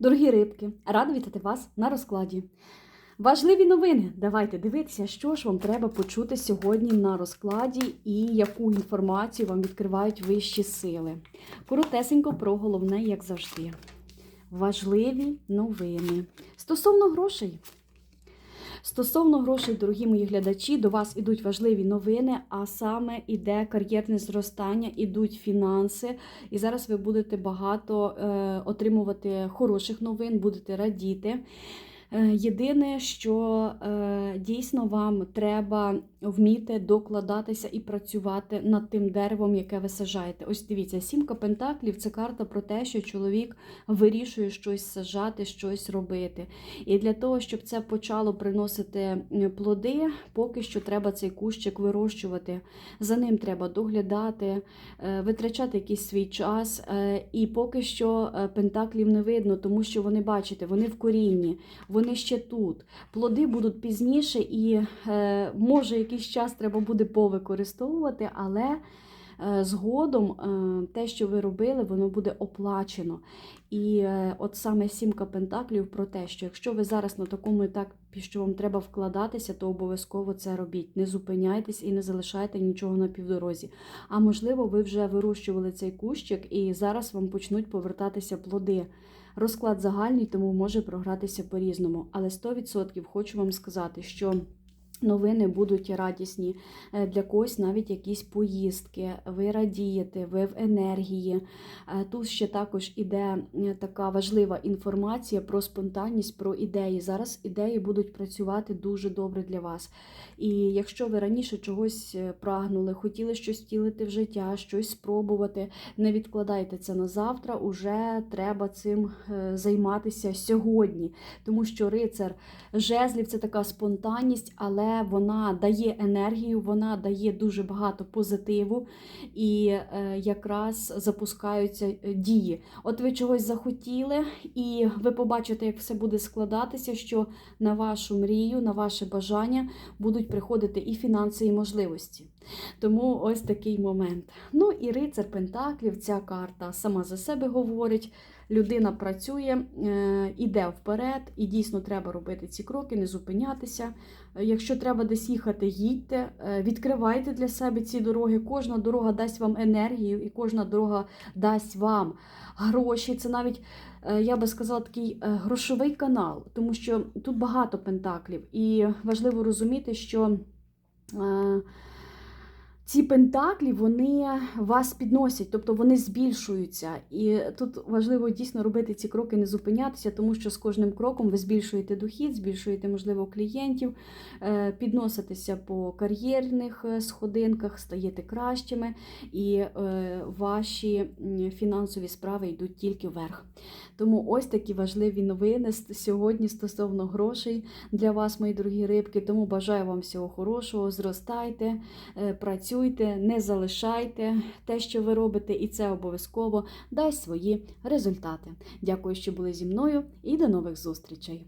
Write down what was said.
Дорогі рибки, рада вітати вас на розкладі. Важливі новини. Давайте дивитися, що ж вам треба почути сьогодні на розкладі і яку інформацію вам відкривають вищі сили. Коротесенько про головне, як завжди. Важливі новини. Стосовно грошей. Стосовно грошей, дорогі мої глядачі, до вас ідуть важливі новини, а саме іде кар'єрне зростання, ідуть фінанси. І зараз ви будете багато е, отримувати хороших новин, будете радіти. Е, Єдине, що е, дійсно вам треба вміти докладатися і працювати над тим деревом, яке ви сажаєте. Ось дивіться, сімка пентаклів це карта про те, що чоловік вирішує щось сажати, щось робити. І для того, щоб це почало приносити плоди, поки що треба цей кущик вирощувати. За ним треба доглядати, е, витрачати якийсь свій час. І поки що пентаклів не видно, тому що вони, бачите, вони в корінні, вони ще тут. Плоди будуть пізніше, і е, може якийсь час треба буде повикористовувати, але згодом е, те, що ви робили, воно буде оплачено. І е, от саме сімка пентаклів про те, що якщо ви зараз на такому етапі, що вам треба вкладатися, то обов'язково це робіть. Не зупиняйтесь і не залишайте нічого на півдорозі. А можливо, ви вже вирощували цей кущик, і зараз вам почнуть повертатися плоди. Розклад загальний, тому може програтися по-різному. Але 100% хочу вам сказати, що. Новини будуть радісні Е, для когось навіть якісь поїздки. Ви радієте, ви в енергії. Е, Тут ще також іде е, така важлива інформація про спонтанність, про ідеї. Зараз ідеї будуть працювати дуже добре для вас. І якщо ви раніше чогось прагнули, хотіли щось втілити в життя, щось спробувати, не відкладайте це на завтра. Уже треба цим займатися сьогодні, тому що рицар жезлів це така спонтанність, але вона дає енергію, вона дає дуже багато позитиву і е, якраз запускаються е, дії. От ви чогось захотіли, і ви побачите, як все буде складатися, що на вашу мрію, на ваше бажання будуть приходити і фінанси, і можливості. Тому ось такий момент. Ну і рицар Пентаклів, ця карта сама за себе говорить. Людина працює, е, іде вперед, і дійсно треба робити ці кроки, не зупинятися. Е, Якщо треба десь їхати, їдьте, е, відкривайте для себе ці дороги. Кожна дорога дасть вам енергію, і кожна дорога дасть вам гроші. Це навіть, я би сказала, такий грошовий канал, тому що тут багато пентаклів, і важливо розуміти, що. Ці пентаклі вони вас підносять, тобто вони збільшуються. І тут важливо дійсно робити ці кроки, не зупинятися, тому що з кожним кроком ви збільшуєте дохід, збільшуєте, можливо, клієнтів, е, підноситеся по кар'єрних е, сходинках, стаєте кращими, і е, ваші фінансові справи йдуть тільки вверх. Тому ось такі важливі новини сьогодні стосовно грошей для вас, мої дорогі рибки. Тому бажаю вам всього хорошого, зростайте, е, працюйте, не залишайте те, що ви робите, і це обов'язково дасть свої результати. Дякую, що були зі мною, і до нових зустрічей!